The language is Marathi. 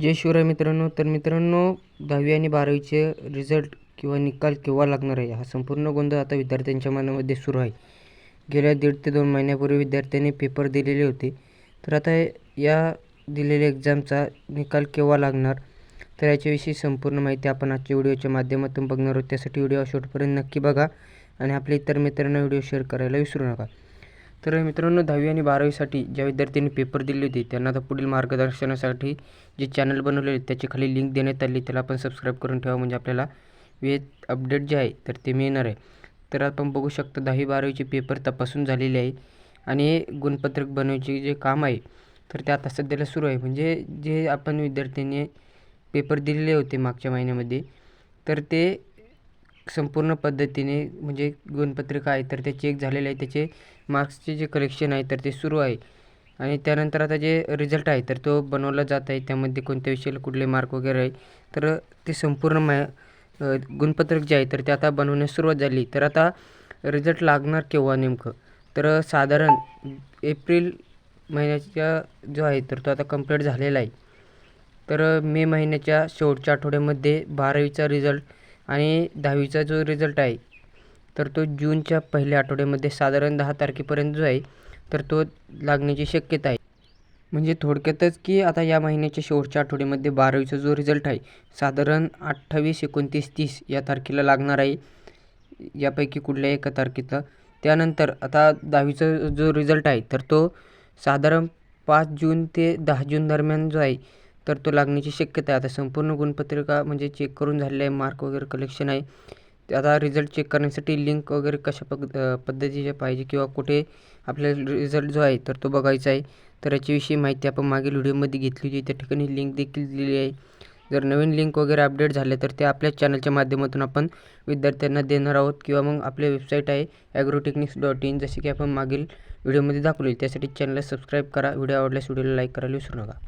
जय शिवराय मित्रांनो. तर मित्रांनो दहावी आणि बारावीचे रिझल्ट किंवा निकाल केव्हा लागणार आहे? हा संपूर्ण गोंधळ आता विद्यार्थ्यांच्या मनामध्ये सुरू आहे. गेल्या दीड ते दोन महिन्यापूर्वी विद्यार्थ्यांनी पेपर दिलेले होते. तर आता या दिलेल्या एक्झामचा निकाल केव्हा लागणार? तर याच्याविषयी संपूर्ण माहिती आपण आजच्या व्हिडिओच्या माध्यमातून बघणार आहोत. त्यासाठी व्हिडिओ शेवटपर्यंत नक्की बघा आणि आपल्या इतर मित्रांना व्हिडिओ शेअर करायला विसरू नका. तर मित्रांनो दहावी आणि बारावीसाठी ज्या विद्यार्थ्यांनी पेपर दिले होते त्यांना आता पुढील मार्गदर्शनासाठी जे चॅनल बनवलेले त्याची खाली लिंक देण्यात आली त्याला आपण सबस्क्राईब करून ठेवा. म्हणजे आपल्याला वेळेत अपडेट जे आहे तर ते मिळणार आहे. तर आपण बघू शकतो दहावी बारावीचे पेपर तपासून झालेले आहे. आणि गुणपत्रक बनवायचे जे काम आहे तर ते आता सध्याला सुरू आहे. म्हणजे जे आपण विद्यार्थ्यांनी पेपर दिलेले होते मागच्या महिन्यामध्ये तर ते संपूर्ण पद्धतीने म्हणजे गुणपत्रिका आहे तर ते चेक झालेले आहे त्याचे मार्क्सचे जे कलेक्शन आहे तर ते सुरू आहे. आणि त्यानंतर आता जे रिझल्ट आहे तर तो बनवला जात आहे. त्यामध्ये कोणत्या विषयाला कुठले मार्क वगैरे आहे तर ते संपूर्ण मा गुणपत्रक जे आहे तर ते आता बनवण्यास सुरुवात झाली. तर आता रिझल्ट लागणार केव्हा नेमकं? तर साधारण एप्रिल महिन्याच्या जो आहे तर तो आता कंप्लीट झालेला आहे. तर मे महिन्याच्या शेवटच्या आठवड्यामध्ये बारावीचा रिझल्ट आणि दहावीचा जो रिझल्ट आहे तर तो जूनच्या पहिल्या आठवड्यामध्ये साधारण दहा तारखेपर्यंत जो आहे तर तो लागण्याची शक्यता आहे. म्हणजे थोडक्यातच की आता या महिन्याच्या शेवटच्या आठवड्यामध्ये बारावीचा जो रिझल्ट आहे साधारण अठ्ठावीस एकोणतीस तीस या तारखेला लागणार आहे. यापैकी कुठल्या एका तारखेचा? त्यानंतर आता दहावीचा जो रिझल्ट आहे तर तो साधारण पाच जून ते दहा जून दरम्यान जो आहे तर तो लागण्याची शक्यता आहे. आता संपूर्ण गुणपत्रिका म्हणजे चेक करून झालेलं आहे. मार्क वगैरे कलेक्शन आहे. आता रिझल्ट चेक करण्यासाठी लिंक वगैरे कशा पद पद्धतीचे पाहिजे किंवा कुठे आपल्याला रिझल्ट जो आहे तर तो बघायचा आहे. तर याच्याविषयी माहिती आपण मागील व्हिडिओमध्ये घेतली होती. त्या ठिकाणी लिंक देखील दिलेली आहे. जर नवीन लिंक वगैरे अपडेट झाले तर ते आपल्या चॅनलच्या माध्यमातून आपण विद्यार्थ्यांना देणार आहोत किंवा मग आपली वेबसाईट आहे ॲग्रोटेक्निक्स डॉट इन जसे की आपण मागील व्हिडिओमध्ये दाखवली त्यासाठी चॅनलला सबस्क्राईब करा. व्हिडिओ आवडल्यास व्हिडिओला लाईक करायला विसरू नका.